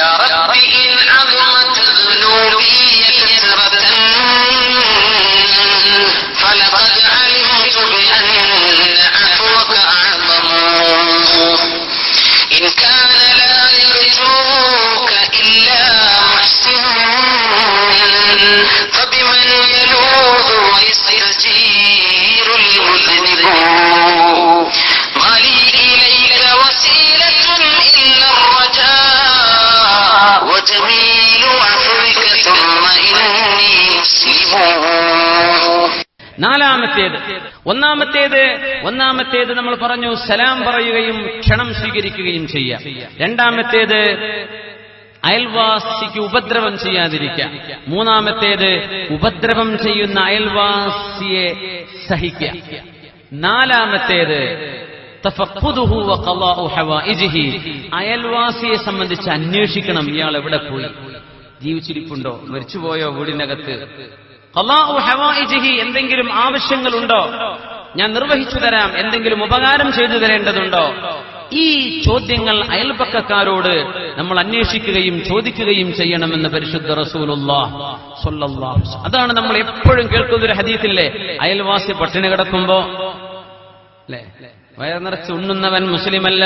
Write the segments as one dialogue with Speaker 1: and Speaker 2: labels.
Speaker 1: يا رب
Speaker 2: നാലാമത്തേത്. ഒന്നാമത്തേത് ഒന്നാമത്തേത് നമ്മൾ പറഞ്ഞു സലാം പറയുകയും ക്ഷണം സ്വീകരിക്കുകയും ചെയ്യാം. രണ്ടാമത്തേത് അയൽവാസിക്ക് ഉപദ്രവം ചെയ്യാതിരിക്കാം മൂന്നാമത്തേത് ഉപദ്രവം ചെയ്യുന്ന അയൽവാസിയെ സഹിക്കാം നാലാമത്തേത്. അയൽവാസിയെ സംബന്ധിച്ച് അന്വേഷിക്കണം ഇയാൾ എവിടെ പോയി? ജീവിച്ചിരിപ്പുണ്ടോ? മരിച്ചുപോയോ വീടിനകത്ത്? ഹവായിജിഹി. എന്തെങ്കിലും ആവശ്യങ്ങളുണ്ടോ ഞാൻ നിർവഹിച്ചു തരാം എന്തെങ്കിലും ഉപകാരം ചെയ്തു തരേണ്ടതുണ്ടോ ഈ ചോദ്യങ്ങൾ അയൽപക്കക്കാരോട് നമ്മൾ അന്വേഷിക്കുകയും ചോദിക്കുകയും ചെയ്യണമെന്ന് പരിശുദ്ധ റസൂലുള്ള. അതാണ് നമ്മൾ എപ്പോഴും കേൾക്കുന്ന ഒരു ഹദീസില്ലേ അയൽവാസി പട്ടിണി കിടക്കുമ്പോ അല്ലേ വയർ നിറച്ച് ഉണ്ണുന്നവൻ മുസ്ലിമല്ല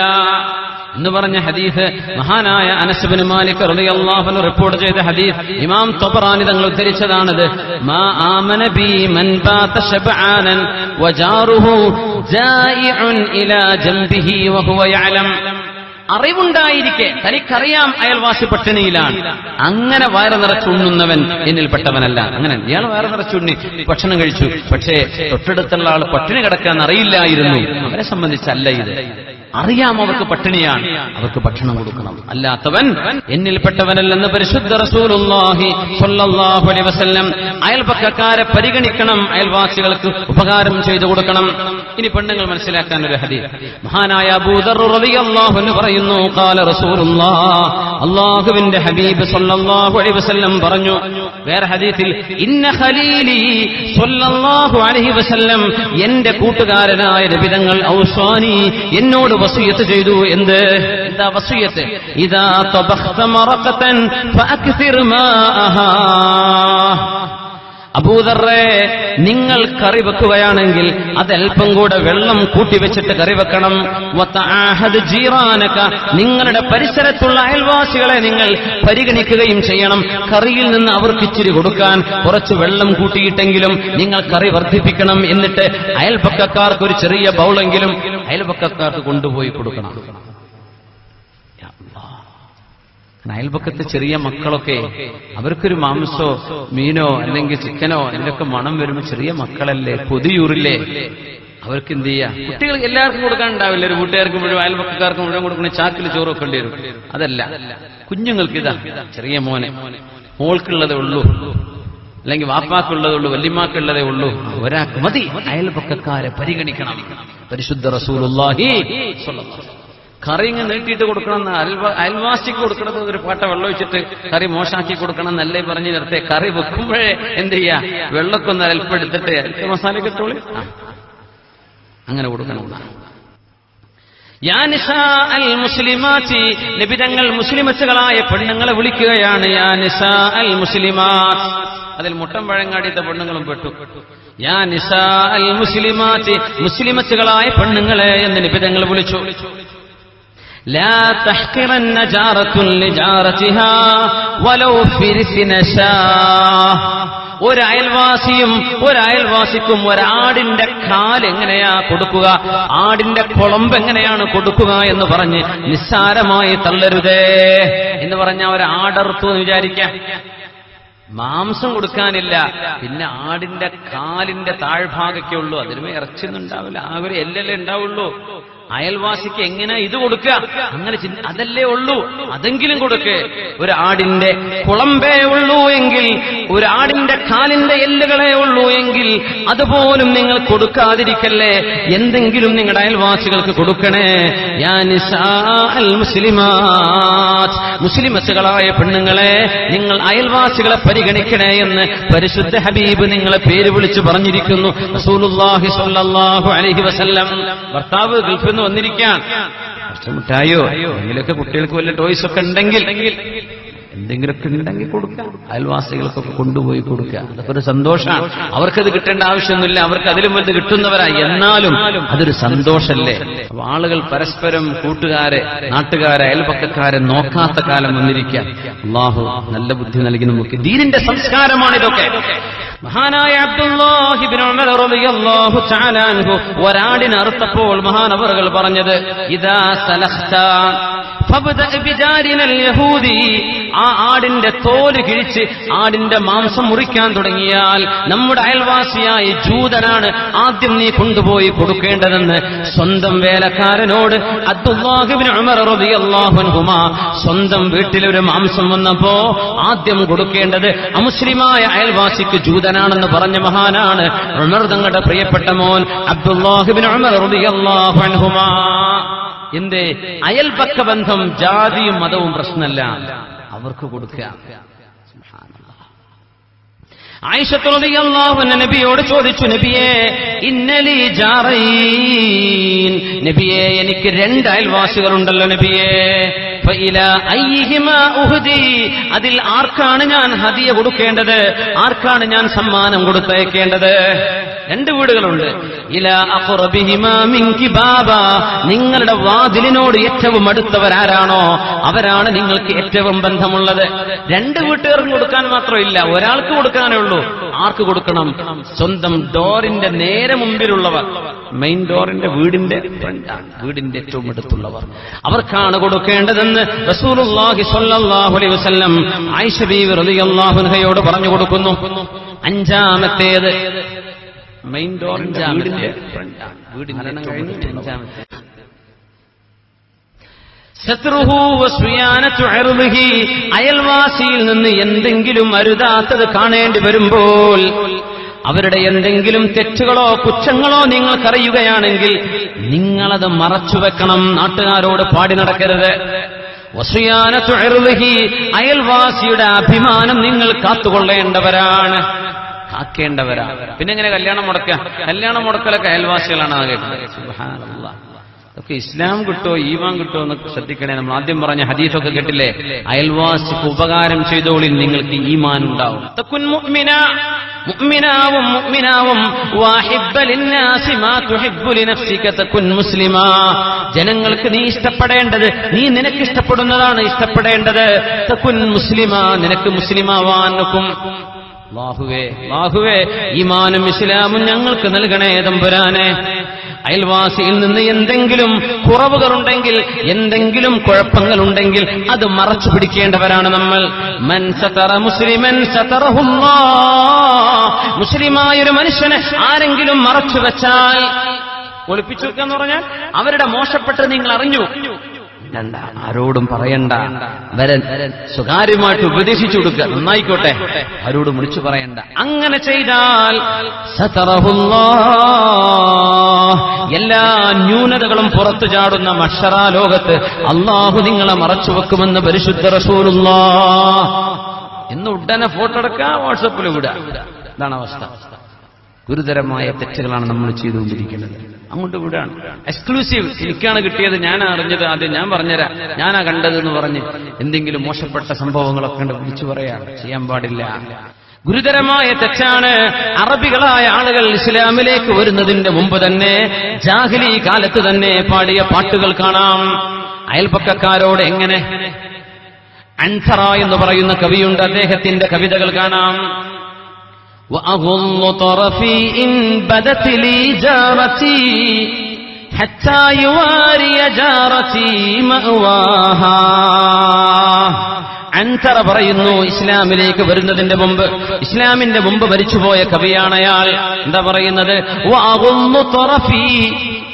Speaker 2: എന്ന് പറഞ്ഞ ഹദീസ് മഹാനായ അനസ്ബിൻ മാലിക് റളിയല്ലാഹു റിപ്പോർട്ട് ചെയ്ത ഹദീസ്. ഇമാം തൊബറാനി തങ്ങൾ ഉദ്ധരിച്ചതാണിത്. മാ ആമന ബി മൻ ബാത ശബ്ആനൻ വജാറുഹു ജായിഉൻ ഇലാ ജംബിഹി വഹുവ യഅലം. അറിവുണ്ടായിരിക്കെ. തനിക്കറിയാം അയൽവാസി പട്ടിണിയിലാണ് അങ്ങനെ വയറ് നിറച്ചുണ്ണുന്നവൻ എന്നിൽപ്പെട്ടവനല്ല. അങ്ങനെ ഇയാൾ വയറ് നിറച്ചുണ്ണി ഭക്ഷണം കഴിച്ചു. പക്ഷേ തൊട്ടടുത്തുള്ള ആൾ പട്ടിണി കിടക്കാൻ അറിയില്ലായിരുന്നു. അവരെ സംബന്ധിച്ചല്ല ഇത്. അറിയാം അവർക്ക് പട്ടിണിയാണ്. അവർക്ക് ഭക്ഷണം കൊടുക്കണം. അല്ലാത്തവൻ എന്നിൽപ്പെട്ടവനല്ലെന്ന് പരിശുദ്ധ റസൂലുള്ളാഹി സ്വല്ലല്ലാഹു അലൈഹി വസല്ലം അയൽപക്കക്കാരെ പരിഗണിക്കണം അയൽവാസികൾക്ക് ഉപകാരം ചെയ്തു കൊടുക്കണം. ഇനി പെണ്ണുങ്ങൾ മനസ്സിലാക്കാൻ ഒരു ഹദീസ്. മഹാനായ അബൂദർ റളിയല്ലാഹു അൻഹു പറയുന്നു ഖാല റസൂലുള്ളാഹ് അല്ലാഹുവിന്റെ ഹബീബ് സല്ലല്ലാഹു അലൈഹി വസല്ലം പറഞ്ഞു. വേറെ ഹദീസിൽ ഇന്ന ഖലീലി സല്ലല്ലാഹു അലൈഹി വസല്ലം എന്റെ കൂട്ടുകാരനായ നബിതങ്ങൾ ഔസാനി എന്നോട് വസിയത്ത് ചെയ്തു. എന്ത്? എന്താ വസിയത്ത്? ഇദാ തബഖ്ത മറഖതൻ ഫഅക്സിർ മാഅഹാ. അബൂദറേ നിങ്ങൾ കറി വെക്കുകയാണെങ്കിൽ അതല്പം കൂടെ വെള്ളം കൂട്ടിവെച്ചിട്ട് കറി വെക്കണം. ജീറാനക നിങ്ങളുടെ പരിസരത്തുള്ള അയൽവാസികളെ നിങ്ങൾ പരിഗണിക്കുകയും ചെയ്യണം. കറിയിൽ നിന്ന് അവർക്ക് ഇച്ചിരി കൊടുക്കാൻ കുറച്ച് വെള്ളം കൂട്ടിയിട്ടെങ്കിലും നിങ്ങൾ കറി വർദ്ധിപ്പിക്കണം. എന്നിട്ട് അയൽപക്കക്കാർക്ക് ഒരു ചെറിയ ബൗളെങ്കിലും അയൽപക്കക്കാർക്ക് കൊണ്ടുപോയി കൊടുക്കണം. അയൽപക്കത്തെ ചെറിയ മക്കളൊക്കെ അവർക്കൊരു മാംസോ മീനോ അല്ലെങ്കിൽ ചിക്കനോ അതിലൊക്കെ മണം വരുമ്പോൾ ചെറിയ മക്കളല്ലേ പൊതിയൂറില്ലേ? അവർക്ക് എന്ത് ചെയ്യാം കുട്ടികൾ എല്ലാവർക്കും കൊടുക്കാൻ ഉണ്ടാവില്ല ഒരു കൂട്ടുകാർക്ക് മുഴുവൻ അയൽപക്കക്കാർക്ക് മുഴുവൻ കൊടുക്കണ ചാക്കിൽ ചോറ് വെക്കേണ്ടി വരും. അതല്ല. കുഞ്ഞുങ്ങൾക്ക് ഇതാ ചെറിയ മോനെ. മോൾക്കുള്ളതേ ഉള്ളൂ. അല്ലെങ്കിൽ വാപ്പാക്കുള്ളതേ ഉള്ളൂ വല്യമാക്കുള്ളതേ ഉള്ളൂ. ഒരാൾക്ക് മതി. അയൽപക്കക്കാരെ പരിഗണിക്കണം. പരിശുദ്ധ റസൂലുള്ളാഹി. കറി ഇങ്ങ് നീട്ടിയിട്ട് കൊടുക്കണം എന്ന് അൽവ അയൽവാസിക്ക് കൊടുക്കണത് ഒരു പാട്ട വെള്ളം ഒഴിച്ചിട്ട് കറി മോശാക്കി കൊടുക്കണം എന്നല്ലേ പറഞ്ഞു നിർത്തേ കറി വെക്കുമ്പോഴേ എന്ത് ചെയ്യാ? അല്പം എടുത്തിട്ട് മസാല കിട്ടോളി അങ്ങനെ കൊടുക്കണം യാ നിസാ അൽ മുസ്ലിമാത്തി നിബിതങ്ങൾ മുസ്ലിമത്തുകളായ പെണ്ണുങ്ങളെ വിളിക്കുകയാണ്. അതിൽ മുട്ടം പഴങ്ങാടിയത്തെ പെണ്ണുങ്ങളും പെട്ടു. യാ നിസാ അൽ മുസ്ലിമാത്തി മുസ്ലിമത്തുകളായ പെണ്ണുങ്ങളെ എന്ന് നിബിതങ്ങൾ വിളിച്ചു. لا تحقرن جارة لجارتها ولو فرث نشاه ഒരു അയൽവാസിയും ഒരു അയൽവാസിക്കും ഒരാടിന്റെ കാൽ എങ്ങനെയാ കൊടുക്കുക ആടിന്റെ കുളമ്പ് എങ്ങനെയാണ് കൊടുക്കുക എന്ന് പറഞ്ഞ് നിസ്സാരമായി തള്ളരുതേ എന്ന് പറഞ്ഞ ഒരു ആടർത്തു എന്ന് വിചാരിക്കാം മാംസം കൊടുക്കാനില്ല പിന്നെ ആടിന്റെ കാലിന്റെ താഴ്ഭാഗൊക്കെ ഉള്ളൂ അതിനുമേ ഇറച്ചിയൊന്നും ഉണ്ടാവില്ല ആ ഒരു എല്ലല്ലേ ഉണ്ടാവുള്ളൂ അയൽവാസിക്ക് എങ്ങനെ ഇത് കൊടുക്ക അങ്ങനെ അതല്ലേ ഉള്ളൂ. അതെങ്കിലും കൊടുക്ക്. ഒരു ആടിന്റെ കുളമ്പേ ഉള്ളൂ എങ്കിൽ ഒരു ആടിന്റെ കാലിന്റെ എല്ലുകളെ ഉള്ളൂ എങ്കിൽ അതുപോലും നിങ്ങൾ കൊടുക്കാതിരിക്കല്ലേ? എന്തെങ്കിലും നിങ്ങളുടെ അയൽവാസികൾക്ക് കൊടുക്കണേ. ഞാൻ മുസ്ലിമസുകളായ പെണ്ണുങ്ങളെ നിങ്ങൾ അയൽവാസികളെ പരിഗണിക്കണേ എന്ന് പരിശുദ്ധ ഹബീബ് നിങ്ങളെ പേര് വിളിച്ചു പറഞ്ഞിരിക്കുന്നു. അലൈഹി വസല്ലം. ഭർത്താവ് ഗൾഫിൽ നിന്ന് വന്നിരിക്കാം കുറച്ച് മിഠായോ എന്തെങ്കിലുമൊക്കെ കുട്ടികൾക്ക് വല്ല ടോയ്സ് ഒക്കെ ഉണ്ടെങ്കിൽ എന്തെങ്കിലുമൊക്കെ ഉണ്ടെങ്കിൽ കൊടുക്കാം അയൽവാസികൾക്കൊക്കെ കൊണ്ടുപോയി കൊടുക്കുക. അതൊക്കെ ഒരു സന്തോഷമാണ്. അവർക്കത് കിട്ടേണ്ട ആവശ്യമൊന്നുമില്ല. അവർക്ക് അതിലും വലുത് കിട്ടുന്നവരായി എന്നാലും അതൊരു സന്തോഷമല്ലേ ആളുകൾ പരസ്പരം കൂട്ടുകാരെ നാട്ടുകാരെ അയൽപക്കക്കാരെ നോക്കാത്ത കാലം വന്നിരിക്കാം അള്ളാഹു നല്ല ബുദ്ധി നൽകി നമുക്ക്. ദീനിന്റെ സംസ്കാരമാണ് ഇതൊക്കെ മഹാനായ അബ്ദുല്ലാഹിബിനു ഒരാടിനെ അറുത്തപ്പോൾ മഹാനവറുകൾ പറഞ്ഞത് ഇതാ സലഹ്ത ആ ആടിന്റെ തോൽ കിഴിച്ച് ആടിന്റെ മാംസം മുറിക്കാൻ തുടങ്ങിയാൽ നമ്മുടെ അയൽവാസിയായ ജൂതനാണ് ആദ്യം നീ കൊണ്ടുപോയി കൊടുക്കേണ്ടതെന്ന് സ്വന്തം വേലക്കാരനോട് സ്വന്തം വീട്ടിലൊരു മാംസം വന്നപ്പോ ആദ്യം കൊടുക്കേണ്ടത് അമുസ്ലിമായ അയൽവാസിക്ക് ജൂതനാണെന്ന് പറഞ്ഞ മഹാനാണ് ഉമർ തങ്ങളുടെ പ്രിയപ്പെട്ട മോൻ അബ്ദുല്ലാഹിബിൻ ഉമർ അൻഹുമാ. എന്തേ? അയൽപക്ക ബന്ധം ജാതിയും മതവും പ്രശ്നമല്ല. അവർക്ക് കൊടുക്കുക. നബിയോട് ചോദിച്ചു നബിയെ ഇന്നലി നബിയെ എനിക്ക് രണ്ട് അയൽവാസികളുണ്ടല്ലോ നബിയെ. അതിൽ ആർക്കാണ് ഞാൻ ഹദിയ കൊടുക്കേണ്ടത്? ആർക്കാണ് ഞാൻ സമ്മാനം കൊടുത്തയക്കേണ്ടത് രണ്ട് വീടുകളുണ്ട്. നിങ്ങളുടെ വാതിലിനോട് ഏറ്റവും അടുത്തവരാരാണോ? അവരാണ് നിങ്ങൾക്ക് ഏറ്റവും ബന്ധമുള്ളത്. രണ്ട് വീട്ടുകാർക്കും കൊടുക്കാൻ മാത്രമില്ല. ഒരാൾക്ക് കൊടുക്കാനേ ഉള്ളൂ. ആർക്ക് കൊടുക്കണം? സ്വന്തം ഡോറിന്റെ നേരെ മുമ്പിലുള്ളവർ. മെയിൻ ഡോറിന്റെ വീടിന്റെ ഫ്രണ്ടാണ്. വീടിന്റെ ഏറ്റവും അടുത്തുള്ളവർ. അവർക്കാണ് കൊടുക്കേണ്ടതെന്ന് റസൂലുള്ളാഹി സ്വല്ലല്ലാഹു അലൈഹി വസല്ലം ആയിഷ ബീവി റളിയല്ലാഹു അൻഹയോട് പറഞ്ഞു കൊടുക്കുന്നു. അഞ്ചാമത്തേത് മെയിൻ ഡോറിന്റെ വീടിന്റെ അയൽവാസിയിൽ നിന്ന് എന്തെങ്കിലും അരുതാത്തത് കാണേണ്ടി വരുമ്പോൾ അവരുടെ എന്തെങ്കിലും തെറ്റുകളോ കുറ്റങ്ങളോ നിങ്ങൾക്കറിയുകയാണെങ്കിൽ നിങ്ങളത് മറച്ചുവെക്കണം നാട്ടുകാരോട് പാടി നടക്കരുത്. വസുയാന അയൽവാസിയുടെ അഭിമാനം നിങ്ങൾ കാത്തുകൊള്ളേണ്ടവരാണ്. കാക്കേണ്ടവരാ പിന്നെ എങ്ങനെ കല്യാണം മുടക്കുക കല്യാണം മുടക്കലൊക്കെ അയൽവാസികളാണ് ആകെ. ഒക്കെ ഇസ്ലാം കിട്ടോ ഈമാൻ കിട്ടോ എന്നൊക്കെ ശ്രദ്ധിക്കണേ. നമ്മൾ ആദ്യം പറഞ്ഞ ഹദീഫൊക്കെ കേട്ടില്ലേ? അയൽവാസിക്ക് ഉപകാരം ചെയ്തോളിൽ നിങ്ങൾക്ക് ഈമാൻ ഉണ്ടാവും. ജനങ്ങൾക്ക് നീ ഇഷ്ടപ്പെടേണ്ടത് നീ നിനക്ക് ഇഷ്ടപ്പെടുന്നതാണ് ഇഷ്ടപ്പെടേണ്ടത്. തക്കുൻ മുസ്ലിമാ നിനക്ക് മുസ്ലിമാവാൻ ബാഹുവേ ബാഹുവേ ഈമാനും ഇസ്ലാമും ഞങ്ങൾക്ക് നൽകണേ തമ്പുരാനെ. അയൽവാസിയിൽ നിന്ന് എന്തെങ്കിലും കുറവുകളുണ്ടെങ്കിൽ എന്തെങ്കിലും കുഴപ്പങ്ങളുണ്ടെങ്കിൽ അത് മറച്ചു പിടിക്കേണ്ടവരാണ് നമ്മൾ. മൻ സതറ മുസ്ലിമൻ മുസ്ലിമായൊരു മനുഷ്യനെ ആരെങ്കിലും മറച്ചു വെച്ചാൽ ഒളിപ്പിച്ചു എന്ന് പറഞ്ഞാൽ അവരുടെ മോശപ്പെട്ടത് നിങ്ങൾ അറിഞ്ഞു. രണ്ട. ആരോടും പറയണ്ട. വരൻ സ്വകാര്യമായിട്ട് ഉപദേശിച്ചു കൊടുക്കുക നന്നായിക്കോട്ടെ. ആരോടും വിളിച്ചു പറയണ്ട. അങ്ങനെ ചെയ്താൽ എല്ലാ ന്യൂനതകളും പുറത്തു ചാടുന്ന മഷറ ലോകത്ത് അള്ളാഹു നിങ്ങളെ മറച്ചു വെക്കുമെന്ന് പരിശുദ്ധ റസൂലുള്ള എന്ന് ഉടനെ ഫോട്ടോ എടുക്കുക വാട്സപ്പിൽ വിടുക ഇതാണ് അവസ്ഥ. ഗുരുതരമായ തെറ്റുകളാണ് നമ്മൾ ചെയ്തുകൊണ്ടിരിക്കുന്നത്. അങ്ങോട്ട് വിടാണ്. എക്സ്ക്ലൂസീവ് എനിക്കാണ് കിട്ടിയത്. ഞാൻ അറിഞ്ഞത്. ആദ്യം ഞാൻ പറഞ്ഞുതരാം. ഞാനാ കണ്ടത് എന്ന് പറഞ്ഞ് എന്തെങ്കിലും മോശപ്പെട്ട സംഭവങ്ങളൊക്കെ ഉണ്ട് വിളിച്ചു പറയാം. ചെയ്യാൻ പാടില്ല. ഗുരുതരമായ തെറ്റാണ്. അറബികളായ ആളുകൾ ഇസ്ലാമിലേക്ക് വരുന്നതിന്റെ മുമ്പ് തന്നെ ജാഹിലി കാലത്ത് തന്നെ പാടിയ പാട്ടുകൾ കാണാം. അയൽപക്കക്കാരോട് എങ്ങനെ? അൻസറ എന്ന് പറയുന്ന കവിയുണ്ട്. അദ്ദേഹത്തിന്റെ കവിതകൾ കാണാം. وأغض طرفي إن بدت لي جارتي حتى يواري جارتي مأواها അൻതറ പറയുന്നു ഇസ്ലാമിലേക്ക് വരുന്നതിന്റെ മുമ്പ് ഇസ്ലാമിന്റെ മുമ്പ് മരിച്ചുപോയ കവിയാണ് അയാൾ എന്താ പറയുന്നത് "വഅഗുന്നു ത്വറഫി",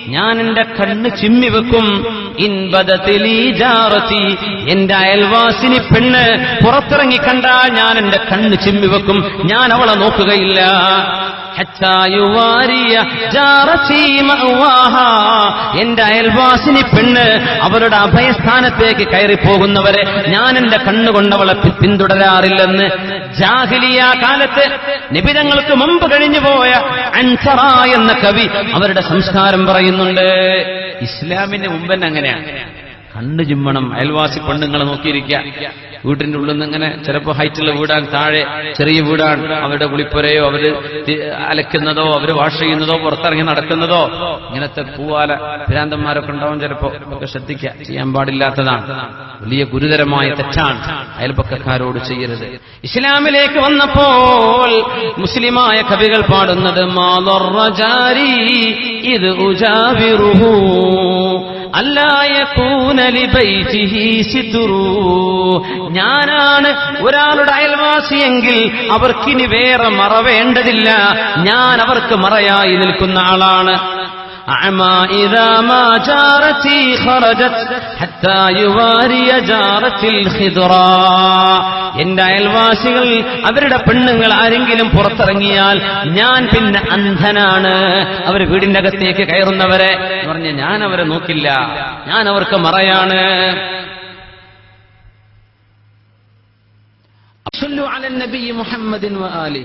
Speaker 2: ഞാൻ എന്റെ കണ്ണ് ചിമ്മി വെക്കും. എന്റെ അയൽവാസിനി പെണ്ണ് പുറത്തിറങ്ങി കണ്ടാൽ ഞാൻ എന്റെ കണ്ണ് ചിമ്മി വെക്കും. ഞാൻ അവളെ നോക്കുകയില്ല. എന്റെ അയൽവാസിനി പെണ്ണ് അവരുടെ അഭയസ്ഥാനത്തേക്ക് കയറിപ്പോകുന്നവരെ ഞാൻ എന്റെ കണ്ണുകൊണ്ടവളെ പിന്തുടരാറില്ലെന്ന് ജാഹിലിയ കാലത്ത് നിബിതങ്ങൾക്ക് മുമ്പ് കഴിഞ്ഞുപോയ അൻസറ എന്ന കവി അവരുടെ സംസ്കാരം പറയുന്നുണ്ട്. ഇസ്ലാമിന്റെ മുമ്പ് അങ്ങനെയാണ് കണ്ണു ചിമ്മണം. അയൽവാസി പെണ്ണുങ്ങളെ നോക്കിയിരിക്കുക. വീട്ടിന്റെ ഉള്ളിൽ നിന്ന് ഇങ്ങനെ ചിലപ്പോൾ ഹൈറ്റുള്ള വീടാൻ താഴെ ചെറിയ വീടാണ്. അവരുടെ കുളിപ്പുരയോ അവർ അലക്കുന്നതോ അവർ വാഷ് ചെയ്യുന്നതോ പുറത്തിറങ്ങി നടക്കുന്നതോ ഇങ്ങനത്തെ പൂവാല ഭ്രാന്തന്മാരൊക്കെ ഉണ്ടാവും ചിലപ്പോ. ഒക്കെ ശ്രദ്ധിക്കുക. ചെയ്യാൻ പാടില്ലാത്തതാണ്. വലിയ ഗുരുതരമായ തെറ്റാണ്. അയൽപക്കക്കാരോട് ചെയ്യരുത്. ഇസ്ലാമിലേക്ക് വന്നപ്പോൾ മുസ്ലിമായ കവികൾ പാടുന്നത് മാതൊറജാരി ഇത് ഉജാവിറുഹു. ഞാനാണ് ഒരാളുടെ അയൽവാസിയെങ്കിൽ അവർക്കിനി വേറെ മറവേണ്ടതില്ല. ഞാൻ അവർക്ക് മറയായി നിൽക്കുന്ന ആളാണ്. أعمى إذا ما جارتي خرجت حتى يواري جارتي الخضراء എന്റെ അയൽവാസികൾ അവരുടെ പെണ്ണുങ്ങൾ ആരെങ്കിലും പുറത്തിറങ്ങിയാൽ ഞാൻ പിന്നെ അന്ധനാണ് അവർ വീടിന്റെ അകത്തേക്ക് കയറുന്നവരെ എന്ന് പറഞ്ഞ ഞാൻ അവരെ നോക്കില്ല ഞാൻ അവർക്ക് മറയാണ് صلوا على النبي محمد وآله